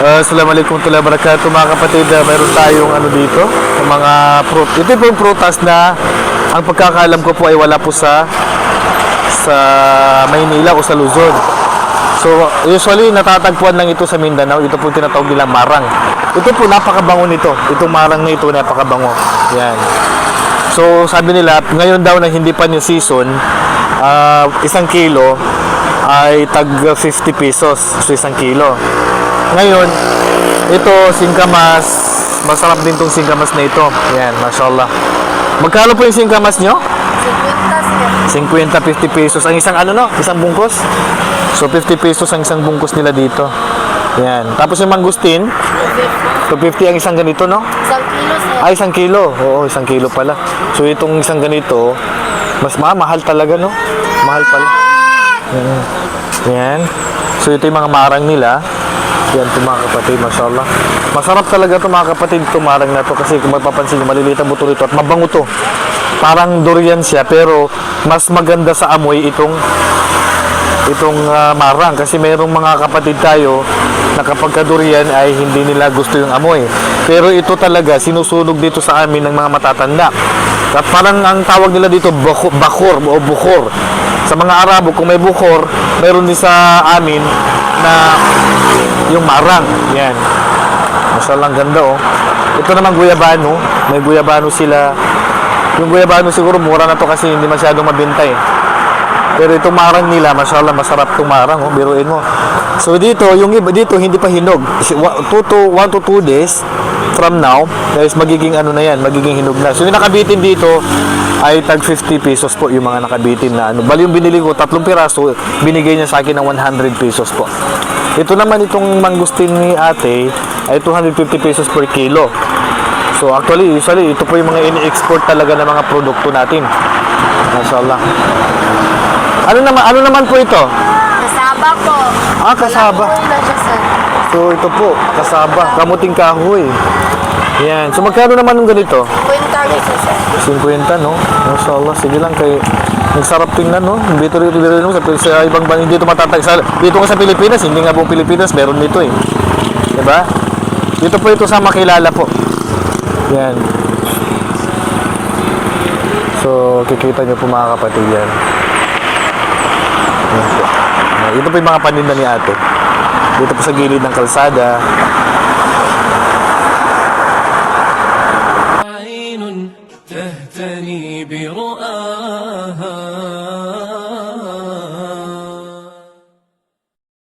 Uh, Assalamualaikum warahmatullahi wabarakatuh mga kapatid. Uh, mayroon tayong ano dito, mga fruit. Ito po yung prutas na ang pagkakaalam ko po ay wala po sa sa Maynila o sa Luzon. So, usually natatagpuan lang ito sa Mindanao. Ito po tinatawag nilang marang. Ito po napakabango nito. Itong marang na ito napakabango. Yan. So, sabi nila, ngayon daw na hindi pa yung season, ah, isang kilo ay tag 50 pesos. So, isang kilo. Ngayon, ito, singkamas. Masarap din tong singkamas na ito. Yan, mashallah. Magkano po yung singkamas nyo? 50, 50 pesos. Ang isang ano no? Isang bungkus? So, 50 pesos ang isang bungkus nila dito. Yan. Tapos yung mangustin, 250 ang isang ganito, no? Isang kilo sir. Ay, isang kilo. Oo, isang kilo pala. So, itong isang ganito, mas ma mahal talaga, no? Mahal pala. Yan. Yan. So, ito yung mga marang nila. Yan ito mga kapatid, mashallah. Masarap talaga ito mga kapatid, ito marang na to kasi kung mapapansin nyo, maliliit ang buto nito at mabango to. Parang durian siya pero mas maganda sa amoy itong itong ah, marang kasi mayroong mga kapatid tayo na kapag kadurian ay hindi nila gusto yung amoy. Pero ito talaga sinusunog dito sa amin ng mga matatanda. At parang ang tawag nila dito bako- bakor o bukhor. Sa mga Arabo kung may bukhor, mayroon din sa amin na yung marang. Yan. Masalang ganda oh. Ito naman guyabano. May guyabano sila. Yung guyabano siguro mura na to kasi hindi masyadong mabenta eh. Pero itong marang nila, mashallah, masarap itong marang, oh, biruin mo. So dito, yung iba dito, hindi pa hinog. 2 to 1 to 2 days from now, guys, magiging ano na yan, magiging hinog na. So yung nakabitin dito, ay tag 50 pesos po yung mga nakabitin na ano. Bali yung binili ko, tatlong piraso, binigay niya sa akin ng 100 pesos po. Ito naman itong mangustin ni ate, ay 250 pesos per kilo. So actually, usually, ito po yung mga ini-export talaga ng mga produkto natin. Mashallah. Ano naman ano naman po ito? Kasaba po. Ah, kasaba. So ito po, kasaba, kamuting kahoy. Yan. So magkano naman ng ganito? Kwenta niya siya sir. 50 no? Mashallah, sige lang kay Nagsarap tingnan no. Dito dito no sa, sa ibang bansa hindi ito matatag sa dito nga sa Pilipinas, hindi nga po Pilipinas meron nito eh. 'Di ba? Dito po ito sa makilala po. Yan. So, kikita niyo po mga kapatid yan. Yan po. Ito po yung mga paninda ni ate. Dito po sa gilid ng kalsada. Ha